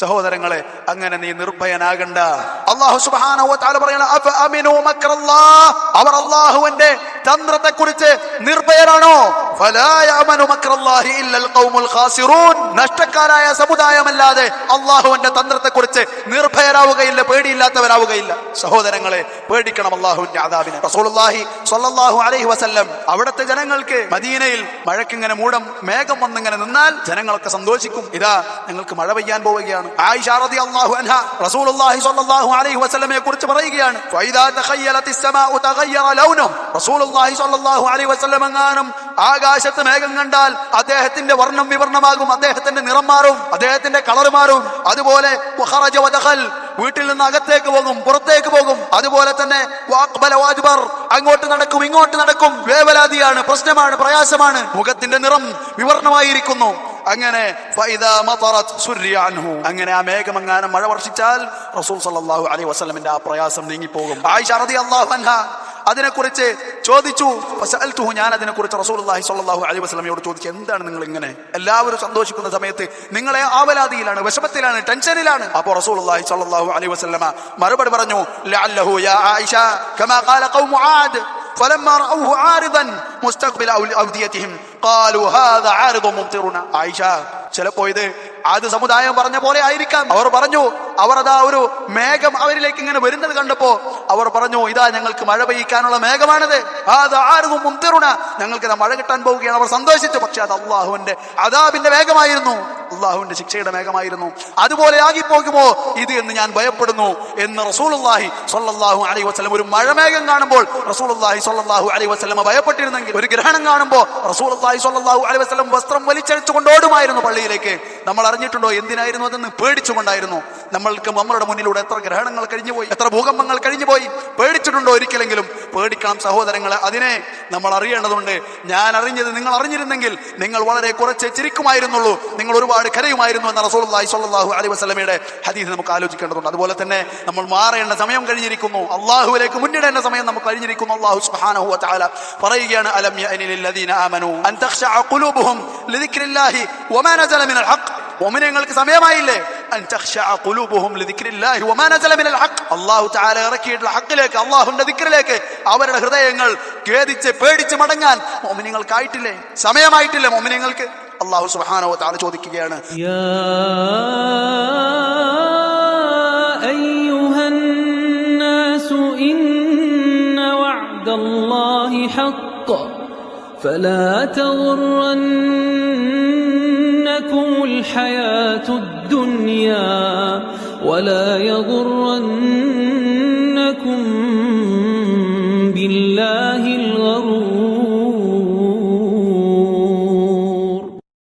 സഹോദരങ്ങളെ അങ്ങനെ നീ നിർഭയനാകണ്ട. അള്ളാഹു മക്രല്ലാഹ്? അവർ അള്ളാഹുവിന്റെ തന്ത്രത്തെ കുറിച്ച് നിർഭയരാണോ നഷ്ടക്കാരായ സമുദായമല്ലാതെ അള്ളാഹുവിന്റെ തന്ത്രത്തെ കുറിച്ച് നിർഭയരാവുകയില്ല പേടിയില്ലാത്തവരാവുകയില്ല. സഹോദരങ്ങളെ പേടിക്കണം അള്ളാഹുവിന്റെ ആദാബിനെ റസൂലുള്ളാഹി സ്വല്ലല്ലാഹു അലൈഹി വസല്ലം അവിടുത്തെ ജനങ്ങൾക്ക് മദീനയിൽ മഴക്കിങ്ങനെ മൂടം മേഘം വന്നിങ്ങനെ നിന്നാൽ ജനങ്ങളൊക്കെ സന്തോഷിക്കും. ഇതാ നിങ്ങൾക്ക് മഴ പെയ്യാൻ പോവുകയാണ്. റളിയല്ലാഹു അൻഹ സ്വല്ലല്ലാഹു അലൈഹി വസല്ലമയെ കുറിച്ച് പറയുകയാണ്. ഫൈദാ സ്വല്ലല്ലാഹു അലൈഹി ആകാശത്ത് മേഘം കണ്ടാൽ അദ്ദേഹത്തിന്റെ വർണം വിവർണമാകും അദ്ദേഹത്തിന്റെ നിറം മാറും അദ്ദേഹത്തിന്റെ കളർ മാറും. അതുപോലെ വദഖൽ വീട്ടിൽ നിന്ന് അകത്തേക്ക് പോകും പുറത്തേക്ക് പോകും. അതുപോലെ തന്നെ അങ്ങോട്ട് നടക്കും ഇങ്ങോട്ട് നടക്കും. വേവലാതിയാണ് പ്രശ്നമാണ് പ്രയാസമാണ്. മുഖത്തിന്റെ നിറം വിവർണമായിരിക്കുന്നു അങ്ങനെ അങ്ങനെ ആ മേഘമങ്ങാനം മഴ വർഷിച്ചാൽ റസൂൽ സല്ലാഹു അലൈ വസ്ലമിന്റെ ആ പ്രയാസം നീങ്ങിപ്പോകും. ആയിഷ റളിയല്ലാഹു അൻഹ അതിനെക്കുറിച്ച് ചോദിച്ചു. ഞാൻ അതിനെക്കുറിച്ച് റസൂലുള്ളാഹി സ്വല്ലാഹു അലൈഹി വസ്ലമയോട് ചോദിച്ചു എന്താണ് നിങ്ങൾ ഇങ്ങനെ എല്ലാവരും സന്തോഷിക്കുന്ന സമയത്ത് നിങ്ങളെ ആവലാതിയിലാണ് വിഷമത്തിലാണ് ടെൻഷനിലാണ്. അപ്പോൾ റസൂലുള്ളാഹി സ്വല്ലാഹു അലൈഹി വസ്ലമ മറുപടി പറഞ്ഞു ലഅല്ലഹു യാ ആയിഷ കമാ ഖാല ഖൗമു ആദ് فلما رأوه عارضا مستقبل أوديتهم قالوا هذا عارض ممطرنا عائشة ചിലപ്പോ ഇത് ആദ്യ സമുദായം പറഞ്ഞ പോലെ ആയിരിക്കാം അവർ പറഞ്ഞു അവർ അതാ ഒരു മേഘം അവരിലേക്ക് ഇങ്ങനെ വരുന്നത് കണ്ടപ്പോ അവർ പറഞ്ഞു ഇതാ ഞങ്ങൾക്ക് മഴ പെയ്യിക്കാനുള്ള മേഘമാണിത് അത് ആരും മുന്തിറുണ ഞങ്ങൾക്ക് ഇതാ മഴ കിട്ടാൻ പോവുകയാണ് അവർ സന്തോഷിച്ചു പക്ഷെ അത് അള്ളാഹുവിന്റെ അതാബിന്റെ മേഘമായിരുന്നു അള്ളാഹുവിന്റെ ശിക്ഷയുടെ മേഘമായിരുന്നു. അതുപോലെ ആകിപ്പോകുമോ? ഇത് എന്ന് ഞാൻ ഭയപ്പെടുന്നു എന്ന് റസൂലുള്ളാഹി സ്വല്ലല്ലാഹു അലൈഹി വസല്ലം ഒരു മഴമേഘം കാണുമ്പോൾ റസൂലുള്ളാഹി സ്വല്ലല്ലാഹു അലൈഹി വസല്ലം ഭയപ്പെട്ടിരുന്നെങ്കിൽ ഒരു ഗ്രഹണം കാണുമ്പോൾ റസൂലുള്ളാഹി സ്വല്ലല്ലാഹു അലൈഹി വസല്ലം വസ്ത്രം വലിച്ചഴിച്ചുകൊണ്ട് ഓടുമായിരുന്നു പള്ളിയിലേക്ക്. നമ്മൾ അറിഞ്ഞിട്ടുണ്ടോ എന്തിനായിരുന്നു അതെന്ന് പേടിച്ചുകൊണ്ടായിരുന്നു. നമ്മൾക്ക് നമ്മളുടെ മുന്നിലൂടെ എത്ര ഗ്രഹണങ്ങൾ കഴിഞ്ഞുപോയി എത്ര ഭൂകമ്പങ്ങൾ കഴിഞ്ഞുപോയി. പേടിച്ചിട്ടുണ്ടോ ഒരിക്കലെങ്കിലും? പേടിക്കണം സഹോദരങ്ങളെ. അതിനെ നമ്മൾ അറിയേണ്ടതുണ്ട്. ഞാൻ അറിഞ്ഞത് നിങ്ങൾ അറിഞ്ഞിരുന്നെങ്കിൽ നിങ്ങൾ വളരെ കുറച്ച് ചിരിക്കുമായിരുന്നുള്ളൂ. നിങ്ങൾ ഒരുപാട് കരയുമായിരുന്നു എന്ന റസൂലുള്ളാഹി സ്വല്ലല്ലാഹു അലൈഹി വസ്ലമയുടെ ഹദീസ് നമുക്ക് ആലോചിക്കേണ്ടതുണ്ട്. അതുപോലെ തന്നെ നമ്മൾ മാറേണ്ട സമയം കഴിഞ്ഞിരിക്കുന്നു. അള്ളാഹുവിലേക്ക് മുന്നിടേണ്ട സമയം നമുക്ക് കഴിഞ്ഞിരിക്കുന്നു. അള്ളാഹു സുബ്ഹാനഹു വ പറയുകയാണ് അലം യഅനി ലദീന ആമനു അൻ വമാ നസല മിനൽ ഹഖ്. സമയമായില്ലേ? അൻ തഖ്ശഅ ഖുലൂബുഹും ലിദിക്രില്ലാഹി വമാ നസല മിനൽ ഹഖ് അല്ലാഹു തആല ഇറക്കിയിട്ടുള്ള ഹക്കിലേക്ക് അല്ലാഹുവിന്റെ ദിക്റിലേക്ക് അവരുടെ ഹൃദയങ്ങൾ ഖേദിച്ച് പേടിച്ച് മടങ്ങാൻ മുഅ്മിനീങ്ങൾക്കായിട്ടില്ലേ സമയമായിട്ടില്ലേ മുഅ്മിനീങ്ങൾക്ക് അല്ലാഹു സുബ്ഹാനഹു വ തആല ചോദിക്കുകയാണ് يا أيها الناس إن وعد الله حق فلا تغرنكم الحياة الدنيا الدنيا ولا يغرنكم بالله